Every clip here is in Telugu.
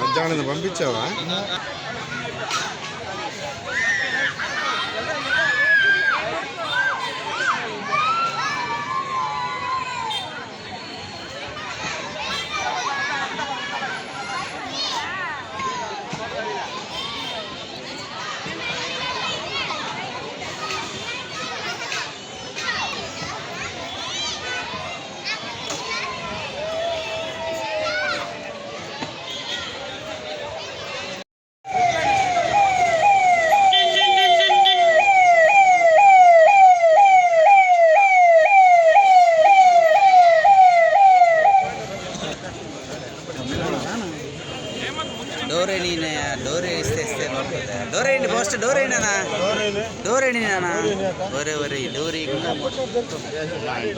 మధ్యాహ్నం పంపించావా డోర్ వేయండి డోర్ వేస్తే ఇస్తే బాగుంటుంది డోర్ వేయండి ఫస్ట్ డోర్ వేయండి అన్న డోర్ వేయండి నాన్న ఒరే ఒరే డోర్ వేయకుండా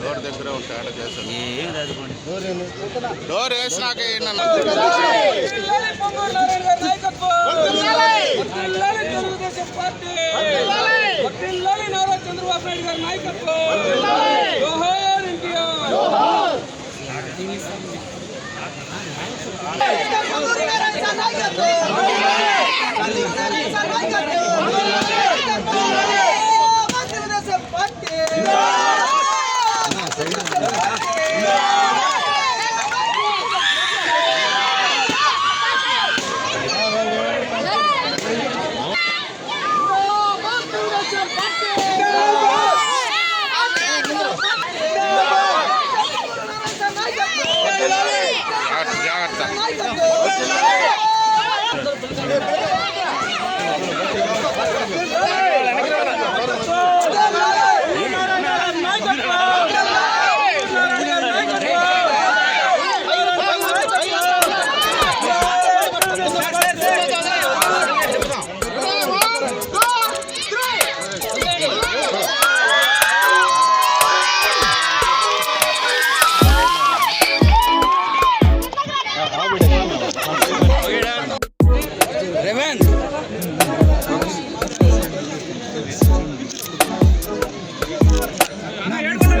డోర్ దగ్గర ఉంటాడు చేస్తాను ఏం రాదుకోండి డోర్ వేసినాక చంద్రబాబు నాయుడు గారి నాయకత్వం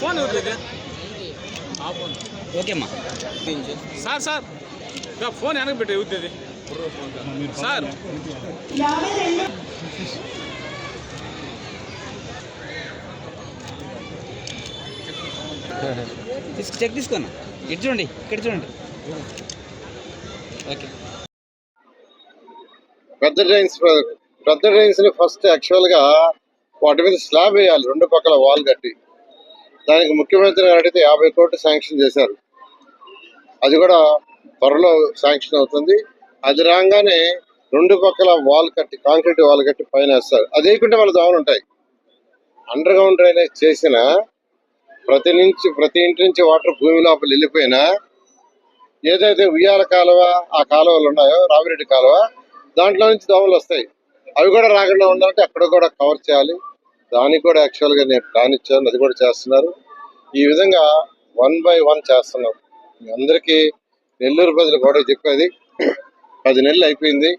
ఫోన్ అమ్మా. Sir sir. ఇక ఫోన్ వెనక పెట్టి అవుతుంది సార్. చెక్ తీసుకోనా? ఇటు చూడండి ఇక్కడ చూడండి. ఓకే. పెద్ద డ్రైన్స్ పెద్ద డ్రైన్స్ని ఫస్ట్ యాక్చువల్గా వాటి మీద స్లాబ్ వేయాలి రెండు పక్కల వాల్ కట్టి. దానికి ముఖ్యమంత్రి గారు అడిగితే యాభై కోట్లు శాంక్షన్ చేశారు. అది కూడా త్వరలో శాంక్షన్ అవుతుంది. అది రాగానే రెండు పక్కల వాల్ కట్టి కాంక్రీట్ వాల్ కట్టి పైన వేస్తారు. అది వేయకుంటే వాళ్ళ దోమలు ఉంటాయి. అండర్ గ్రౌండ్ డ్రైనేజ్ చేసిన ప్రతి నుంచి ప్రతి ఇంటి నుంచి వాటర్ భూమి లోపల వెళ్ళిపోయినా ఏదైతే ఉయ్యాల కాలువ ఆ కాలువలు ఉన్నాయో రావిరెడ్డి కాలువ దాంట్లో నుంచి దోమలు వస్తాయి. అవి కూడా రాకుండా ఉండాలంటే అక్కడ కూడా కవర్ చేయాలి. దానికి కూడా యాక్చువల్గా నేను ప్లాన్ ఇచ్చాను అది కూడా చేస్తున్నారు. ఈ విధంగా వన్ బై వన్ చేస్తున్నాం. మీ అందరికీ నెల్లూరు ప్రజలు కూడా చెప్పేది పది నెలలు అయిపోయింది.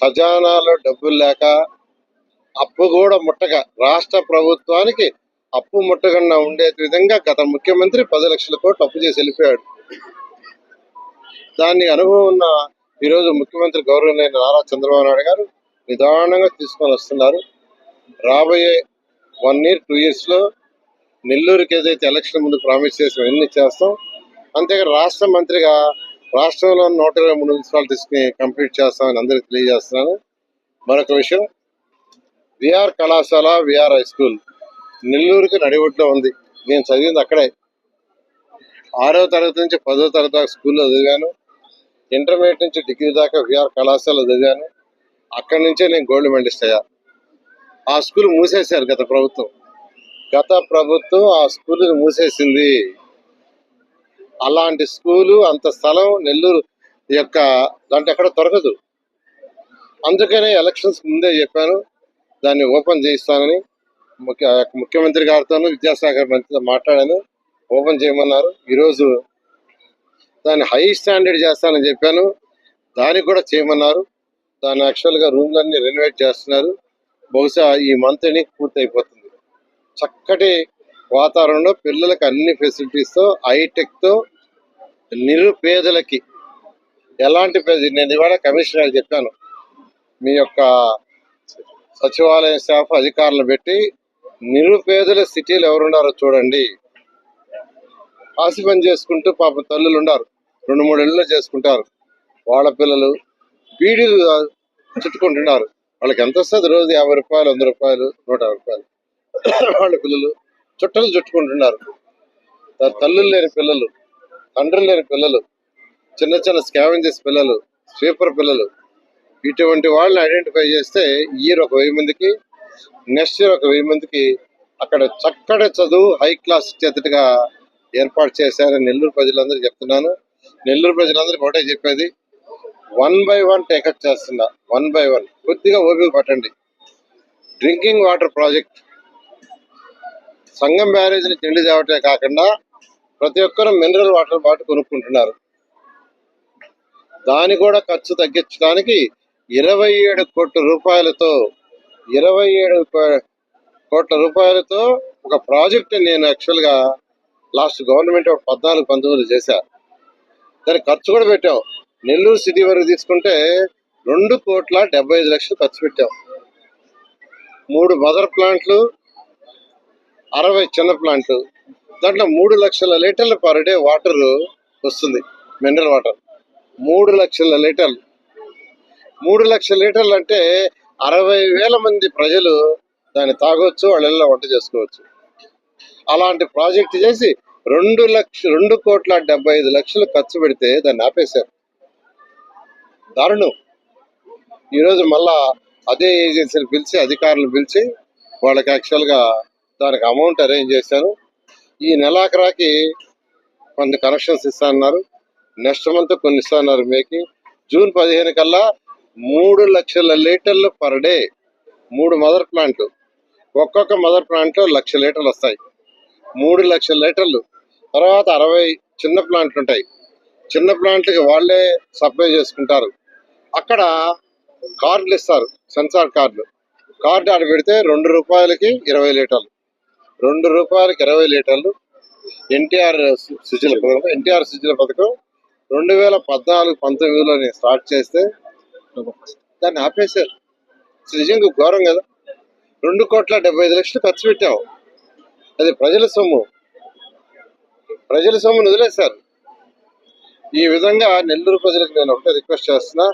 ఖజానాలో డబ్బులు లేక అప్పు కూడా ముట్టక రాష్ట్ర ప్రభుత్వానికి అప్పు ముట్టకుండా ఉండే విధంగా గత ముఖ్యమంత్రి పది లక్షల కోట్లు అప్పు చేసి వెళ్ళిపోయాడు. దాన్ని అనుభవం ఉన్న ఈరోజు ముఖ్యమంత్రి గౌరవనీయ నారా చంద్రబాబు నాయుడు గారు నిదానంగా తీసుకొని వస్తున్నారు. రాబోయే వన్ ఇయర్ టూ ఇయర్స్లో నెల్లూరుకి ఏదైతే ఎలక్షన్ ముందు ప్రామిస్ చేసి అన్ని చేస్తాం. అంతేగా రాష్ట్ర మంత్రిగా రాష్ట్రంలో నూట ఇరవై మూడు మున్సిపాలిటీస్ని కంప్లీట్ చేస్తామని అందరికీ తెలియజేస్తున్నాను. మరొక విషయం విఆర్ కళాశాల విఆర్ హై స్కూల్ నెల్లూరుకి నడిబొడ్లో ఉంది. నేను చదివింది అక్కడే. ఆరో తరగతి నుంచి పదో తరగతి దాకా స్కూల్లో చదివాను. ఇంటర్మీడియట్ నుంచి డిగ్రీ దాకా విఆర్ కళాశాల చదివాను. అక్కడి నుంచే నేను గోల్డ్ మెడలిస్ట్ అయ్యాను ఆ స్కూల్ మూసేశారు గత ప్రభుత్వం. గత ప్రభుత్వం ఆ స్కూల్ని మూసేసింది. అలాంటి స్కూలు అంత స్థలం నెల్లూరు యొక్క దాంట్లో ఎక్కడ దొరకదు. అందుకనే ఎలక్షన్స్ ముందే చెప్పాను దాన్ని ఓపెన్ చేయిస్తానని ముఖ్య ముఖ్యమంత్రి గారితోనూ విద్యాశాఖ మంత్రితో మాట్లాడాను. ఓపెన్ చేయమన్నారు. ఈరోజు దాన్ని హై స్టాండర్డ్ చేస్తానని చెప్పాను. దానికి కూడా చేయమన్నారు. దాన్ని యాక్చువల్గా రూమ్లన్నీ రెనోవేట్ చేస్తున్నారు. బహుశా ఈ మంత్ ఎండింగ్ పూర్తి అయిపోతుంది చక్కటి వాతావరణంలో పిల్లలకి అన్ని ఫెసిలిటీస్తో హైటెక్తో నిరుపేదలకి ఎలాంటి పేద నేను ఇవాళ కమిషనర్ చెప్పాను. మీ యొక్క సచివాలయ స్టాఫ్ అధికారులు పెట్టి నిరుపేదల సిటీలు ఎవరున్నారో చూడండి. ఆసి పని చేసుకుంటూ పాప తల్లులు ఉన్నారు. రెండు మూడు ఇళ్ళు చేసుకుంటారు. వాళ్ళ పిల్లలు బీడీలు చుట్టుకుంటున్నారు. వాళ్ళకి ఎంత వస్తుంది రోజు? యాభై రూపాయలు వంద రూపాయలు నూట యాభై రూపాయలు. వాళ్ళ పిల్లలు చుట్టలు చుట్టుకుంటున్నారు. తల్లులు లేని పిల్లలు తండ్రులు లేని పిల్లలు చిన్న చిన్న స్కావెంజెస్ పిల్లలు స్వీపర్ పిల్లలు ఇటువంటి వాళ్ళని ఐడెంటిఫై చేస్తే ఇయర్ ఒక వెయ్యి మందికి నెక్స్ట్ ఇయర్ ఒక వెయ్యి మందికి అక్కడ చక్కటి చదువు హై క్లాస్ చేతగా ఏర్పాటు చేశారని నెల్లూరు ప్రజలందరూ చెప్తున్నాను. నెల్లూరు ప్రజలందరికీ ఒకటే చెప్పేది one by one take up చేస్తున్నా. One by one. కొద్దిగా ఓపిక పట్టండి. Drinking water project. సంగం బ్యారేజ్ని నుంచి తేవటే కాకుండా ప్రతి ఒక్కరు మినరల్ వాటర్ బాటిల్ కొనుక్కుంటున్నారు. దాని కూడా ఖర్చు తగ్గించడానికి ఇరవై ఏడు కోట్ల రూపాయలతో ఇరవై ఏడు కో- కోట్ల రూపాయలతో ఒక ప్రాజెక్ట్ నేను యాక్చువల్గా లాస్ట్ గవర్నమెంట్ ఒక పద్నాలుగు పంతొమ్మిది చేశా. దానికి ఖర్చు కూడా పెట్టాం. నెల్లూరు సిటీ వరకు తీసుకుంటే రెండు కోట్ల డెబ్బై ఐదు లక్షలు ఖర్చు పెట్టాం. మూడు మదర్ ప్లాంట్లు అరవై చిన్న ప్లాంట్లు దాంట్లో మూడు లక్షల లీటర్లు పర్ డే వాటర్ వస్తుంది మినరల్ వాటర్ మూడు లక్షల లీటర్లు. మూడు లక్షల లీటర్లు అంటే అరవై వేల మంది ప్రజలు దాన్ని తాగొచ్చు వాళ్ళ వంట చేసుకోవచ్చు. అలాంటి ప్రాజెక్ట్ చేసి రెండు లక్ష రెండు కోట్ల డెబ్బై ఐదు లక్షలు ఖర్చు పెడితే దాన్ని ఆపేశారు. దారుణం. ఈరోజు మళ్ళా అదే ఏజెన్సీని పిలిచి అధికారులు పిలిచి వాళ్ళకి యాక్చువల్గా దానికి అమౌంట్ అరేంజ్ చేశాను ఈ నెలాఖరాకి కొన్ని కనెక్షన్స్ ఇస్తానన్నారు. నెక్స్ట్ మంత్ కొన్ని ఇస్తానన్నారు మేకి. జూన్ పదిహేను కల్లా మూడు లక్షల లీటర్లు పర్ డే మూడు మదర్ ప్లాంట్లు. ఒక్కొక్క మదర్ ప్లాంట్లో లక్ష లీటర్లు వస్తాయి. మూడు లక్షల లీటర్లు. తర్వాత అరవై చిన్న ప్లాంట్లు ఉంటాయి చిన్న ప్లాంట్లకి వాళ్ళే సప్లై చేసుకుంటారు. అక్కడ కార్డులు ఇస్తారు సెన్సార్ కార్డులు కార్డు ఆడ పెడితే రెండు రూపాయలకి ఇరవై లీటర్లు. రెండు రూపాయలకి ఇరవై లీటర్లు. ఎన్టీఆర్ సుజల పథకం ఎన్టీఆర్ సుజల పథకం రెండు వేల పద్నాలుగు పంతొమ్మిదిలో నేను స్టార్ట్ చేస్తే దాన్ని ఆపేశారు. నిజంగా ఘోరం కదా. రెండు కోట్ల డెబ్బై ఐదు లక్షలు ఖర్చు పెట్టావు. అది ప్రజల సొమ్ము. ప్రజల సొమ్మును వదిలేశారు. ఈ విధంగా నెల్లూరు ప్రజలకు నేను ఒకటే రిక్వెస్ట్ చేస్తున్నా.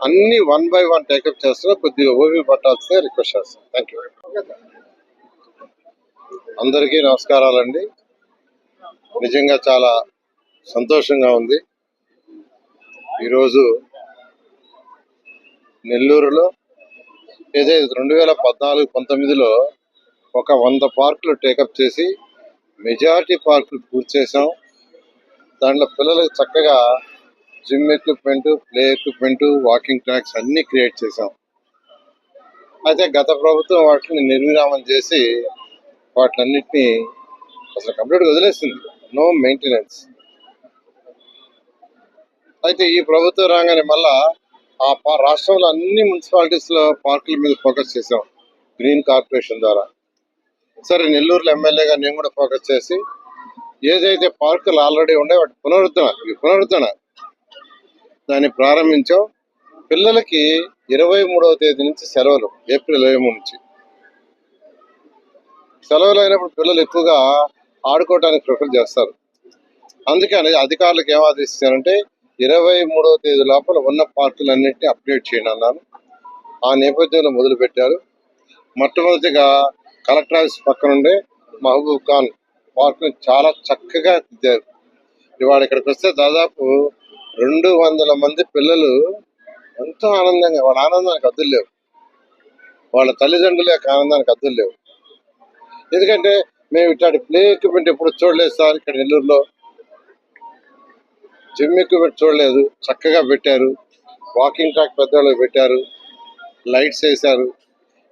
అన్ని వన్ బై వన్ టేకప్ చేస్తున్నా కొద్దిగా ఓపి పట్టాల్సిందే రిక్వెస్ట్ చేస్తాను థ్యాంక్ యూ అందరికీ నమస్కారాలండి. నిజంగా చాలా సంతోషంగా ఉంది. ఈరోజు నెల్లూరులో ఏదైతే రెండు వేల పద్నాలుగు పంతొమ్మిదిలో ఒక వంద పార్కులు టేకప్ చేసి మెజారిటీ పార్కులు పూర్తి చేసాం దాంట్లో పిల్లలకు చక్కగా gym equipment play equipment walking tracks అన్ని క్రియేట్ చేసాం అయితే గత ప్రభుత్వం వాటిని నిర్విరామం చేసి వాటిలన్నిటినీ అసలు కంప్లీట్గా వదిలేస్తుంది నో మెయింటెనెన్స్ అయితే ఈ ప్రభుత్వం రాగానే మళ్ళా ఆ రాష్ట్రంలో అన్ని మున్సిపాలిటీస్లో పార్కుల మీద ఫోకస్ చేసాం గ్రీన్ కార్పొరేషన్ ద్వారా. సరే నెల్లూరులో ఎమ్మెల్యేగా నేను కూడా ఫోకస్ చేసి ఏదైతే పార్కులు ఆల్రెడీ ఉండే వాటి పునరుద్ధరణ ఈ పునరుద్ధరణ. దాన్ని ప్రారంభించాం. పిల్లలకి ఇరవై మూడవ తేదీ నుంచి సెలవులు ఏప్రిల్ ఇరవై మూడు నుంచి. సెలవులు అయినప్పుడు పిల్లలు ఎక్కువగా ఆడుకోవడానికి ప్రిఫర్ చేస్తారు. అందుకని అధికారులకు ఏం ఆదేశించారంటే ఇరవై మూడవ తేదీ లోపల ఉన్న పార్కులన్నింటినీ అప్డేట్ చేయండి అన్నాను ఆ నేపథ్యంలో మొదలు పెట్టారు మొట్టమొదటిగా కలెక్టర్ ఆఫీస్ పక్కనుండే మహబూబ్ ఖాన్ పార్క్ చాలా చక్కగా దిద్దారు. ఇవాళ ఇక్కడికి వస్తే దాదాపు రెండు వందల మంది పిల్లలు ఎంతో ఆనందంగా వాళ్ళ ఆనందానికి అద్దులు లేవు. వాళ్ళ తల్లిదండ్రుల యొక్క ఆనందానికి అద్దులు లేవు. ఎందుకంటే మేము ఇట్లాంటి ప్లే ఎక్విప్మెంట్ ఎప్పుడు చూడలేదు సార్ ఇక్కడ నెల్లూరులో. జిమ్ ఎక్విప్మెంట్ చూడలేదు చక్కగా పెట్టారు. వాకింగ్ ట్రాక్ పెద్దవాళ్ళకి పెట్టారు. లైట్స్ వేశారు.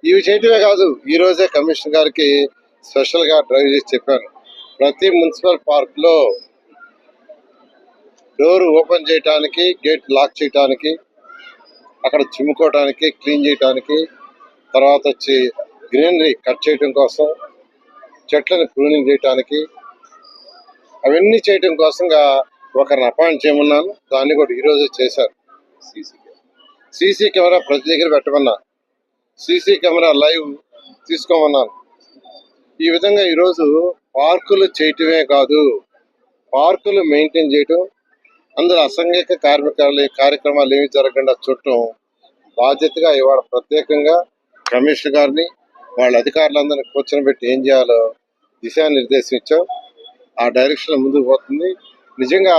ఇవి చేయటమే కాదు ఈరోజే కమిషనర్ గారికి స్పెషల్గా డ్రైవ్ చేసి చెప్పాను. ప్రతి మున్సిపల్ పార్క్లో డోర్ ఓపెన్ చేయడానికి గేట్ లాక్ చేయడానికి అక్కడ చిమ్ముకోవడానికి క్లీన్ చేయడానికి తర్వాత వచ్చి గ్రీనరీ కట్ చేయడం కోసం చెట్లను ప్రూనింగ్ చేయడానికి అవన్నీ చేయడం కోసంగా ఒకరిని అపాయింట్ చేయమన్నాను. దాన్ని కూడా ఈ రోజే చేశారు సీసీ కెమెరా ప్రతి దగ్గర పెట్టమన్నా. సీసీ కెమెరా లైవ్ తీసుకోమన్నాను. ఈ విధంగా ఈరోజు పార్కులు చేయటమే కాదు పార్కులు మెయింటైన్ చేయటం అందులో అసంఘిక కార్మికాలు కార్యక్రమాలు ఏమి జరగకుండా చూడటం బాధ్యతగా ఇవాళ ప్రత్యేకంగా కమిషనర్ గారిని వాళ్ళ అధికారులందరినీ కూర్చొని పెట్టి ఏం చేయాలో దిశానిర్దేశం ఇచ్చాం ఆ డైరెక్షన్ ముందుకు పోతుంది. నిజంగా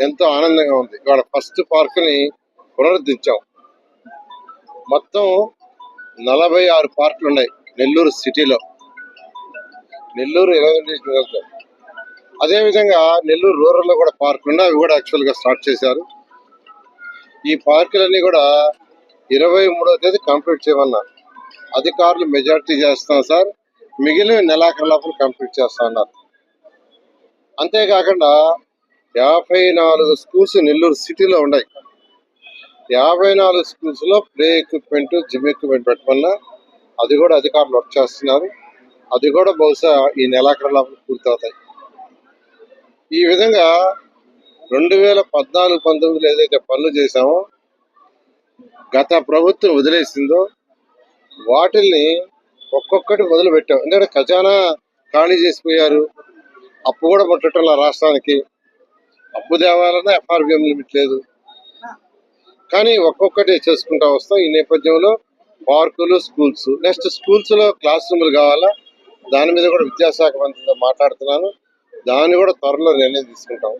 ఎంతో ఆనందంగా ఉంది. ఇవాళ ఫస్ట్ పార్కుని పునరుద్ధరించాం. మొత్తం నలభై ఆరు పార్కులు ఉన్నాయి నెల్లూరు సిటీలో. నెల్లూరు ఇరవై అదేవిధంగా నెల్లూరు రూరల్లో కూడా పార్కులు ఉన్నాయి. అవి కూడా యాక్చువల్గా స్టార్ట్ చేశారు. ఈ పార్కులన్నీ కూడా ఇరవై మూడో తేదీ కంప్లీట్ చేయమన్నారు అధికారులు మెజారిటీ చేస్తున్నారు సార్. మిగిలిన నెలాఖరు లోపల కంప్లీట్ చేస్తా అన్నారు అంతేకాకుండా యాభై నాలుగు స్కూల్స్ నెల్లూరు సిటీలో ఉన్నాయి. యాభై నాలుగు స్కూల్స్లో ప్లే ఎక్విప్మెంట్ జిమ్ ఎక్విప్మెంట్ పెట్టమన్నా అది కూడా అధికారులు వర్క్ చేస్తున్నారు. అది కూడా బహుశా ఈ నెలాఖరు లోపల పూర్తవుతాయి. ఈ విధంగా రెండు వేల పద్నాలుగు పంతొమ్మిదిలో ఏదైతే పనులు చేశామో గత ప్రభుత్వం వదిలేసిందో వాటిల్ని ఒక్కొక్కటి మొదలు పెట్టాం ఎందుకంటే ఖజానా ఖాళీ చేసిపోయారు. అప్పు కూడా ముట్టడంలో రాష్ట్రానికి. అప్పు తేవాలన్నా ఎఫ్ఆర్బిఎం లిమిట్ లేదు. కానీ ఒక్కొక్కటి చేసుకుంటా వస్తాం. ఈ నేపథ్యంలో పార్కులు స్కూల్స్. నెక్స్ట్ స్కూల్స్లో క్లాస్ రూములు కావాలా? దాని మీద కూడా విద్యాశాఖ మంత్రితో మాట్లాడుతున్నాను. దాన్ని కూడా త్వరలో నిర్ణయం తీసుకుంటాం.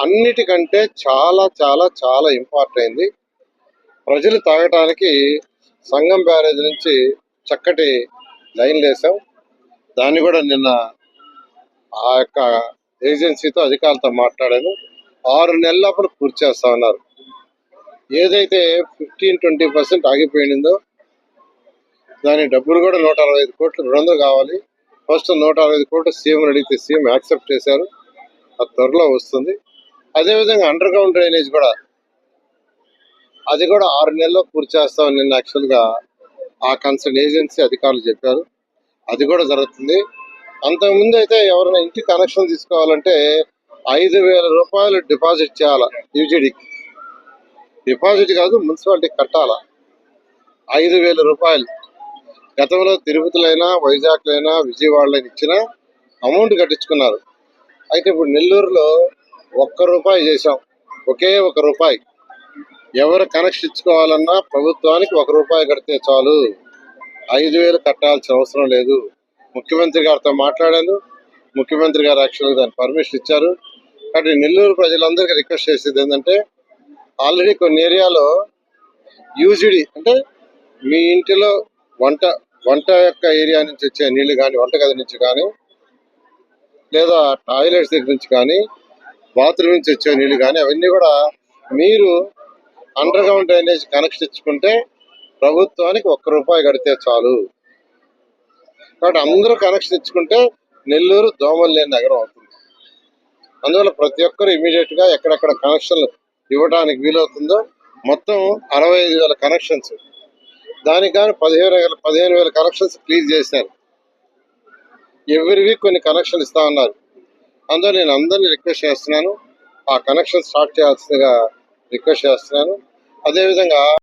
అన్నిటికంటే చాలా చాలా చాలా ఇంపార్టెంట్ అయింది. ప్రజలు తాగటానికి సంగం బ్యారేజ్ నుంచి చక్కటి లైన్ వేసాం దాన్ని కూడా నిన్న ఆ యొక్క ఏజెన్సీతో అధికారులతో మాట్లాడాను. ఆరు నెలల లోపల పూర్తి చేస్తా ఉన్నారు. ఏదైతే ఫిఫ్టీన్ ట్వంటీ పర్సెంట్ ఆగిపోయిందో దాని డబ్బులు కూడా నూట అరవై ఐదు కోట్లు రెండు వందలు కావాలి. ఫస్ట్ నూట అరవై కోట్లు సీఎం అడిగితే సీఎం యాక్సెప్ట్ చేశారు. అది త్వరలో వస్తుంది. అదేవిధంగా అండర్ గ్రౌండ్ డ్రైనేజ్ కూడా అది కూడా ఆరు నెలల్లో పూర్తి చేస్తామని నిన్న యాక్చువల్గా ఆ కన్సర్న్ ఏజెన్సీ అధికారులు చెప్పారు. అది కూడా జరుగుతుంది. అంతకుముందు అయితే ఎవరైనా ఇంటి కనెక్షన్ తీసుకోవాలంటే ఐదు వేల రూపాయలు డిపాజిట్ చేయాలా యూజీడీకి డిపాజిట్ కాదు మున్సిపాలిటీకి కట్టాలా? ఐదు వేల రూపాయలు గతంలో తిరుపతిలైనా వైజాగ్లైనా విజయవాడలో ఇచ్చిన అమౌంట్ కట్టించుకున్నారు. అయితే ఇప్పుడు నెల్లూరులో ఒక్క రూపాయి చేసాం ఒకే ఒక రూపాయి. ఎవరు కనెక్షన్ ఇచ్చుకోవాలన్నా ప్రభుత్వానికి ఒక రూపాయి కడితే చాలు. ఐదు వేలు కట్టాల్సిన అవసరం లేదు. ముఖ్యమంత్రి గారితో మాట్లాడాను. ముఖ్యమంత్రి గారు యాక్చువల్గా దాని పర్మిషన్ ఇచ్చారు. కాబట్టి నెల్లూరు ప్రజలందరికీ రిక్వెస్ట్ చేసేది ఏంటంటే ఆల్రెడీ కొన్ని ఏరియాలో యూజిడి అంటే మీ ఇంటిలో వంట వంట యొక్క ఏరియా నుంచి వచ్చే నీళ్ళు కానీ వంటగది నుంచి కానీ లేదా టాయిలెట్స్ దగ్గర నుంచి కానీ బాత్రూమ్ నుంచి వచ్చే నీళ్ళు కానీ అవన్నీ కూడా మీరు అండర్ గ్రౌండ్ డ్రైనేజ్ కనెక్షన్ ఇచ్చుకుంటే ప్రభుత్వానికి ఒక్క రూపాయి కడితే చాలు. కాబట్టి అందరూ కనెక్షన్ ఇచ్చుకుంటే నెల్లూరు దోమలు లేని నగరం అవుతుంది. అందువల్ల ప్రతి ఒక్కరు ఇమీడియట్గా ఎక్కడెక్కడ కనెక్షన్లు ఇవ్వడానికి వీలవుతుందో మొత్తం అరవై ఐదు వేల కనెక్షన్స్ దానికి కానీ పదిహేను వేల పదిహేను వేల కనెక్షన్స్ క్లియర్ చేశారు. ఎవ్రీ వీక్ కొన్ని కనెక్షన్ ఇస్తా ఉన్నారు. అందులో నేను అందరినీ రిక్వెస్ట్ చేస్తున్నాను. ఆ కనెక్షన్ స్టార్ట్ చేయాల్సిందిగా రిక్వెస్ట్ చేస్తున్నాను. అదేవిధంగా